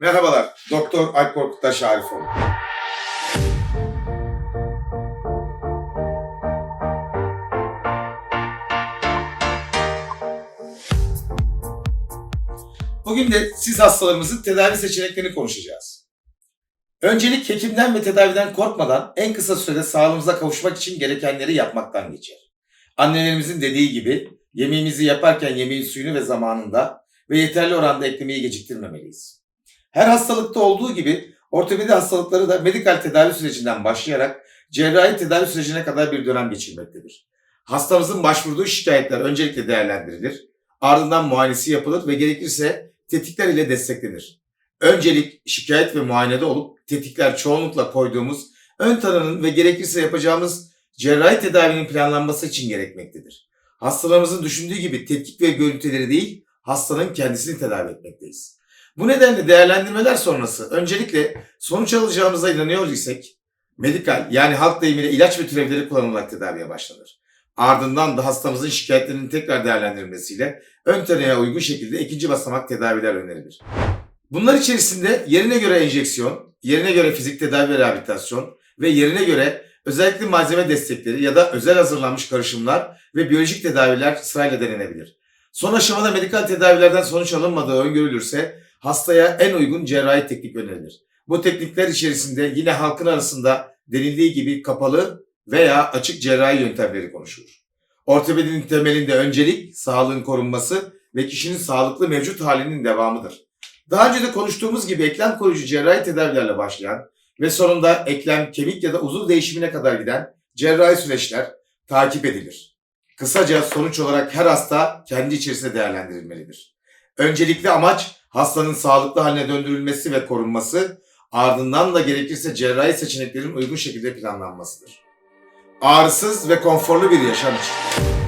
Merhabalar, Doktor Alp Korkutaş Arifoğlu. Bugün de siz hastalarımızın tedavi seçeneklerini konuşacağız. Öncelik hekimden ve tedaviden korkmadan en kısa sürede sağlığımıza kavuşmak için gerekenleri yapmaktan geçer. Annelerimizin dediği gibi yemeğimizi yaparken yemeğin suyunu ve zamanında ve yeterli oranda eklemeyi geciktirmemeliyiz. Her hastalıkta olduğu gibi ortopedi hastalıkları da medikal tedavi sürecinden başlayarak cerrahi tedavi sürecine kadar bir dönem geçirmektedir. Hastamızın başvurduğu şikayetler öncelikle değerlendirilir, ardından muayenesi yapılır ve gerekirse tetikler ile desteklenir. Öncelik şikayet ve muayenede olup tetikler çoğunlukla koyduğumuz ön tanının ve gerekirse yapacağımız cerrahi tedavinin planlanması için gerekmektedir. Hastalarımızın düşündüğü gibi tetkik ve görüntüleri değil, hastanın kendisini tedavi etmekteyiz. Bu nedenle değerlendirmeler sonrası öncelikle sonuç alacağımıza inanıyor isek, medikal yani halk deyimiyle ilaç ve türevleri kullanılarak tedaviye başlanır. Ardından da hastamızın şikayetlerinin tekrar değerlendirilmesiyle ön tanıya uygun şekilde ikinci basamak tedaviler önerilir. Bunlar içerisinde yerine göre enjeksiyon, yerine göre fizik tedavi ve rehabilitasyon ve yerine göre özellikle malzeme destekleri ya da özel hazırlanmış karışımlar ve biyolojik tedaviler sırayla denenebilir. Son aşamada medikal tedavilerden sonuç alınmadığı öngörülürse hastaya en uygun cerrahi teknik önerilir. Bu teknikler içerisinde yine halkın arasında denildiği gibi kapalı veya açık cerrahi yöntemleri konuşulur. Ortopedinin temelinde öncelik sağlığın korunması ve kişinin sağlıklı mevcut halinin devamıdır. Daha önce de konuştuğumuz gibi eklem koruyucu cerrahi tedavilerle başlayan ve sonunda eklem, kemik ya da uzuv değişimine kadar giden cerrahi süreçler takip edilir. Kısaca sonuç olarak her hasta kendi içerisinde değerlendirilmelidir. Öncelikli amaç hastanın sağlıklı haline döndürülmesi ve korunması, ardından da gerekirse cerrahi seçeneklerin uygun şekilde planlanmasıdır. Ağrısız ve konforlu bir yaşam için.